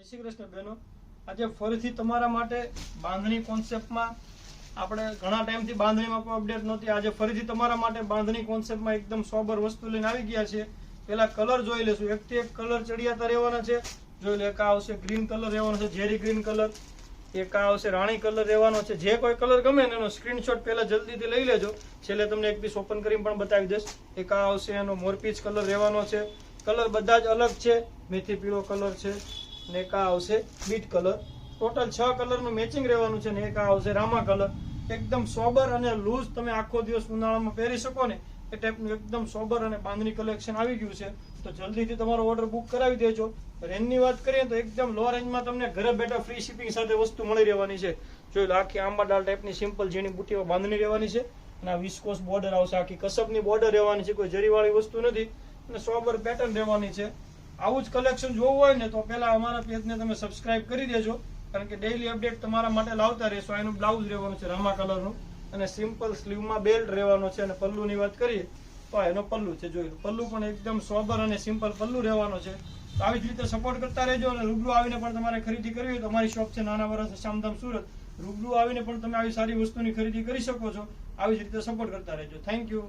શ્રી કૃષ્ણ બહેનો. આજે ફરીથી તમારા માટે બાંધણી કોન્સેપ્ટમાં આપણે ઘણા ટાઈમથી બાંધણીમાં કોઈ અપડેટ નહોતી. આજે ફરીથી તમારા માટે બાંધણી કોન્સેપ્ટમાં એકદમ સોબર વસ્તુ લઈને આવી ગયા છે પેલા કલર જોઈ લેશું એકથી એક કલર ચડિયાતા રહેવાના છે. જોઈ લે, એક આવશે ગ્રીન કલર રહેવાનો છે, ઝેરી ગ્રીન કલર એક આવશે રાણી કલર રહેવાનો છે. જે કોઈ કલર ગમે ને એનો સ્ક્રીનશોટ પહેલાં જલ્દીથી લઈ લેજો. છેલ્લે તમને એક પીસ ઓપન કરીને પણ બતાવી દઈશ. એક આવશે એનો મોરપીચ કલર રહેવાનો છે. કલર બધા જ અલગ છે. મેથી પીળો કલર છે. ને એક આવશે બીટ કલર. ટોટલ છ કલરનું મેચિંગ રહેવાનું છે ને એક આવશે રામા કલર. એકદમ સોબર અને લૂઝ તમે આખો દિવસ ઉનાળામાં પહેરી શકો ને એ ટાઈપનું એકદમ સોબર અને બાંધણી કલેક્શન આવી ગયું છે. તો જલ્દીથી તમારો ઓર્ડર બુક કરાવી દેજો. રેન્જની વાત કરીએ તો એકદમ લો રેન્જમાં તમને ઘરે બેઠા ફ્રી શિપિંગ સાથે વસ્તુ મળી રહેવાની છે. જો આખી આંબા દાળ ટાઈપની સિમ્પલ ઝીણી બુટીઓ બાંધણી રહેવાની છે અને આ વિસ્કોસ બોર્ડર આવશે. આખી કસબની બોર્ડર રહેવાની છે. કોઈ જરીવાળી વસ્તુ નથી અને સોબર પેટર્ન રહેવાની છે. આવું જ કલેક્શન જોવું હોય ને તો પહેલાં અમારા પેજને તમે સબસ્ક્રાઇબ કરી દેજો. કારણ કે ડેઈલી અપડેટ તમારા માટે લાવતા રહેશો. એનું બ્લાઉઝ રહેવાનું છે, રામા કલરનું અને સિમ્પલ સ્લીવમાં બેલ્ટ રહેવાનો છે અને પલ્લુની વાત કરીએ તો એનો પલ્લુ છે જોઈ પલ્લુ પણ એકદમ સોબર અને સિમ્પલ પલ્લુ રહેવાનો છે. તો આવી જ રીતે સપોર્ટ કરતા રહેજો અને રૂબરૂ આવીને પણ તમારે ખરીદી કરવી હોય તો અમારી શોપ છે નાના વરસ શામધામ સુરત. રૂબરૂ આવીને પણ તમે આવી સારી વસ્તુની ખરીદી કરી શકો છો. આવી જ રીતે સપોર્ટ કરતા રહેજો. Thank you